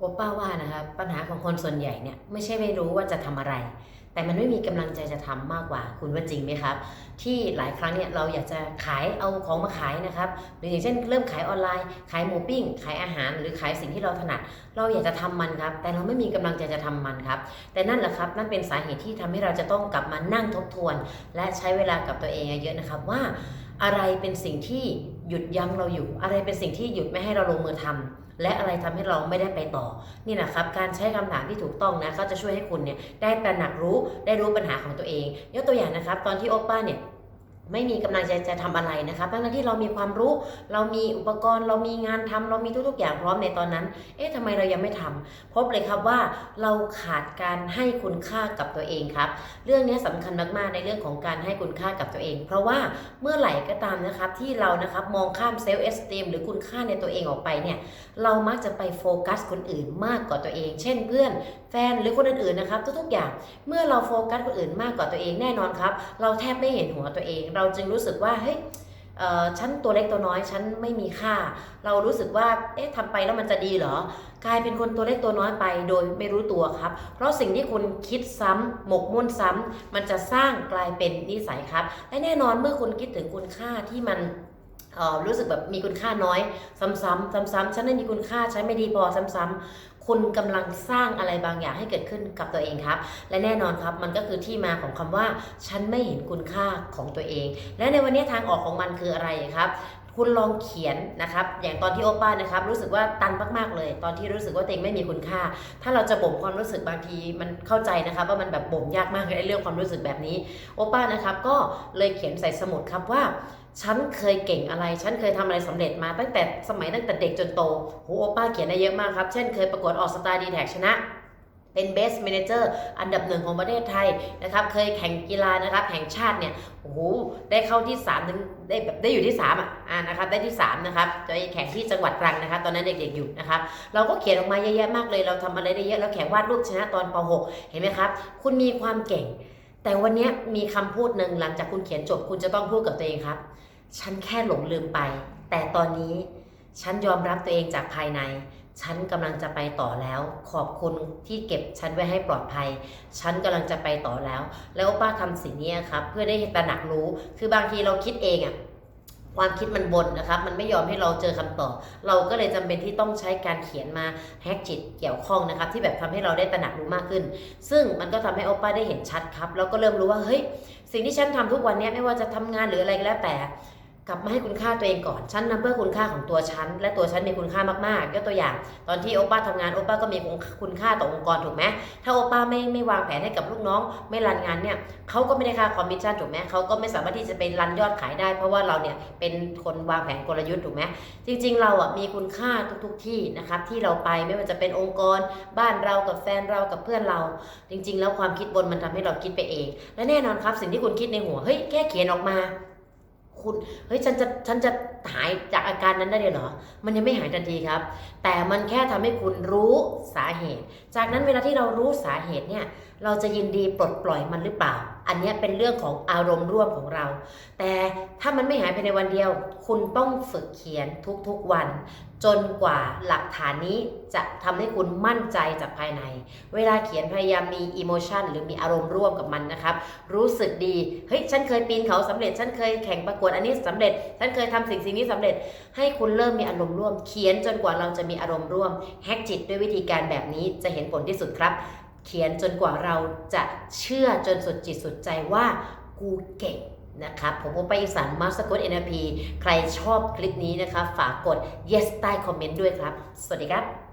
โอป้าว่านะครับปัญหาของคนส่วนใหญ่เนี่ยไม่ใช่ไม่รู้ว่าจะทำอะไร แต่มันไม่มีกำลังใจจะทำมากกว่าคุณว่าจริงไหมครับ ที่หลายครั้งเนี่ยเราอยากจะขายเอาของมาขายนะครับหรืออย่างเช่นเริ่มขายออนไลน์ ขายหมูปิ้ง ขายอาหาร หรือขายสิ่งที่เราถนัด เราอยากจะทำมันครับ แต่เราไม่มีกำลังใจจะทำมันครับ แต่นั่นแหละครับนั่นเป็นสาเหตุที่ทำให้เราจะต้องกลับมานั่งทบทวน และใช้เวลากับตัวเองเยอะนะครับว่าอะไรเป็นสิ่งที่หยุดยั้งเราอยู่ อะไรเป็นสิ่งที่หยุดไม่ให้เราลงมือทำ และอะไรทำให้เราไม่ได้ไปต่อ นี่นะครับ การใช้คำถามที่ถูกต้องนะก็จะช่วยให้คุณเนี่ยได้ตระหนักรู้ได้รู้ปัญหาของตัวเองยกตัวอย่างนะครับ ตอนที่โอป้าเนี่ย ไม่มีกำลังใจจะทำอะไรนะครับทั้งที่เรามีความรู้ เรามีอุปกรณ์ เรามีงานทำเรามีทุกๆ อย่างพร้อมในตอนนั้น เอ๊ะทำไมเรายังไม่ทำพบเลยครับว่าเราขาดการให้คุณค่ากับตัวเองครับ เรื่องนี้สำคัญมากๆในเรื่องของการให้คุณค่ากับตัวเอง เพราะว่าเมื่อไหร่ก็ตามนะครับที่เรานะครับมองข้ามเซลล์เอสติมหรือคุณค่าในตัวเองออกไปเนี่ย เรามักจะไปโฟกัสคนอื่นมากกว่าตัวเอง เช่น เพื่อน แฟน หรือคนอื่นๆ นะครับ ทุกๆ อย่าง เมื่อเราโฟกัสคนอื่นมากกว่าตัวเองแน่นอนครับ เราแทบไม่เห็นหัวตัวเองเราจึงรู้สึกว่าเฮ้ยฉันตัวเล็กตัวน้อยฉันไม่มีค่า เรารู้สึกว่าเอ๊ะทำไปแล้วมันจะดีเหรอกลายเป็นคนตัวเล็กตัวน้อยไปโดยไม่รู้ตัวครับ เพราะสิ่งที่คุณคิดซ้ำหมกมุ่นซ้ำมันจะสร้างกลายเป็นนิสัยครับ และแน่นอนเมื่อคุณคิดถึงคุณค่าที่มัน รู้สึกแบบมีคุณค่าน้อย ซ้ำๆซ้ำๆฉันไม่มีคุณค่าฉันไม่ดีพอซ้ำๆคุณกำลังสร้างอะไรบางอย่างให้เกิดขึ้นกับตัวเองครับ และแน่นอนครับมันก็คือที่มาของคำว่า ฉันไม่เห็นคุณค่าของตัวเอง และในวันนี้ทางออกของมันคืออะไรครับคุณลองเขียนนะครับ อย่างตอนที่โอป้านะครับรู้สึกว่าตันมากๆเลย ตอนที่รู้สึกว่าตัวเองไม่มีคุณค่า ถ้าเราจะบ่มความรู้สึกบางทีมันเข้าใจนะครับ ว่ามันแบบบ่มยากมากเลยเรื่องความรู้สึกแบบนี้โอป้านะครับ ก็เลยเขียนใส่สมุดครับว่า ฉันเคยเก่งอะไร ฉันเคยทำอะไรสำเร็จมาตั้งแต่สมัยตั้งแต่เด็กจนโตโหโอป้าเขียนได้เยอะมากครับ เช่นเคยประกวดออกสตาร์ดีแท็กชนะเป็น Best Manager อันดับหนึ่งของประเทศไทยนะครับ เคยแข่งกีฬานะครับ แห่งชาติเนี่ยโอ้โหได้เข้าที่3ถึงได้แบบได้อยู่ที่3อะอ่านะครับ ได้ที่3นะครับจะแข่งที่จังหวัดตรังนะครับ ตอนนั้นเด็กๆอยู่นะครับ เราก็เขียนออกมาเยอะแยะมากเลย เราทำอะไรได้เยอะแล้วแข่งวาดรูปชนะตอนป .6 เห็นไหมครับ คุณมีความเก่ง แต่วันนี้มีคำพูดหนึ่งหลังจากคุณเขียนจบคุณจะต้องพูดกับตัวเองครับ ฉันแค่หลงลืมไป แต่ตอนนี้ฉันยอมรับตัวเองจากภายใน ฉันกำลังจะไปต่อแล้ว ขอบคุณที่เก็บฉันไว้ให้ปลอดภัย ฉันกำลังจะไปต่อแล้ว แล้วป้าทำสิ่งนี้ครับ เพื่อได้ตระหนักรู้ คือบางทีเราคิดเองอะ ความคิดมันบนนะครับ มันไม่ยอมให้เราเจอคำตอบ เราก็เลยจำเป็นที่ต้องใช้การเขียนมาแฮกจิตเกี่ยวข้องนะครับ ที่แบบทำให้เราได้ตระหนักรู้มากขึ้น ซึ่งมันก็ทำให้โอป้าได้เห็นชัดครับ แล้วก็เริ่มรู้ว่า เฮ้ย สิ่งที่ฉันทำทุกวันเนี้ยไม่ว่าจะทำงานหรืออะไรก็แล้วแต่ กลับมาให้คุณค่าตัวเองก่อนฉันนำเพื่อคุณค่าของตัวฉัน และตัวฉันมีคุณค่ามากๆยกตัวอย่าง ตอนที่โอป้าทำงานโอป้าก็มีคุณค่าต่อองค์กรถูกไหมถ้าโอป้าไม่ไม่วางแผนให้กับลูกน้อง ไม่รันงานเนี่ยเขาก็ไม่ได้ค่าคอมมิชชั่นถูกไหมเขาก็ไม่สามารถที่จะไปรันยอดขายได้ เพราะว่าเราเนี่ยเป็นคนวางแผนกลยุทธ์ถูกไหมจริง ๆ เราอะมีคุณค่าทุก ๆที่นะครับที่เราไปไม่ว่าจะเป็นองค์กร บ้านเรากับแฟนเรากับเพื่อนเรา จริง ๆ แล้วความคิดบนมันทำให้เราคิดไปเอง และแน่นอนครับสิ่งที่คุณคิดในหัวเฮ้ยแค่เขียนออกมา คุณเฮ้ยฉันจะฉันจะหายจากอาการนั้นได้เลยเหรอ มันยังไม่หายทันทีครับ แต่มันแค่ทำให้คุณรู้สาเหตุ จากนั้นเวลาที่เรารู้สาเหตุเนี่ย เราจะยินดีปลดปล่อยมันหรือเปล่า อันนี้เป็นเรื่องของอารมณ์ร่วมของเรา แต่ถ้ามันไม่หายภายในวันเดียว คุณต้องฝึกเขียนทุกๆวัน จนกว่าหลักฐานนี้จะทำให้คุณมั่นใจจากภายใน เวลาเขียนพยายามมีอิโมชันหรือมีอารมณ์ร่วมกับมันนะครับ รู้สึกดี เฮ้ย ฉันเคยปีนเขาสำเร็จ ฉันเคยแข่งประกวดอันนี้สำเร็จ ฉันเคยทำสิ่งสิ่งนี้สำเร็จ ให้คุณเริ่มมีอารมณ์ร่วม เขียนจนกว่าเราจะมีอารมณ์ร่วม แฮกจิตด้วยวิธีการแบบนี้จะเห็นผลที่สุดครับ เขียนจนกว่าเราจะเชื่อจนสุดจิตสุดใจว่ากูเก่งนะครับผมโอไปอีสานมาสก t NLP ใครชอบคลิปนี้นะคะ ฝากกด yes ใต้คอมเมนต์ด้วยครับ สวัสดีครับ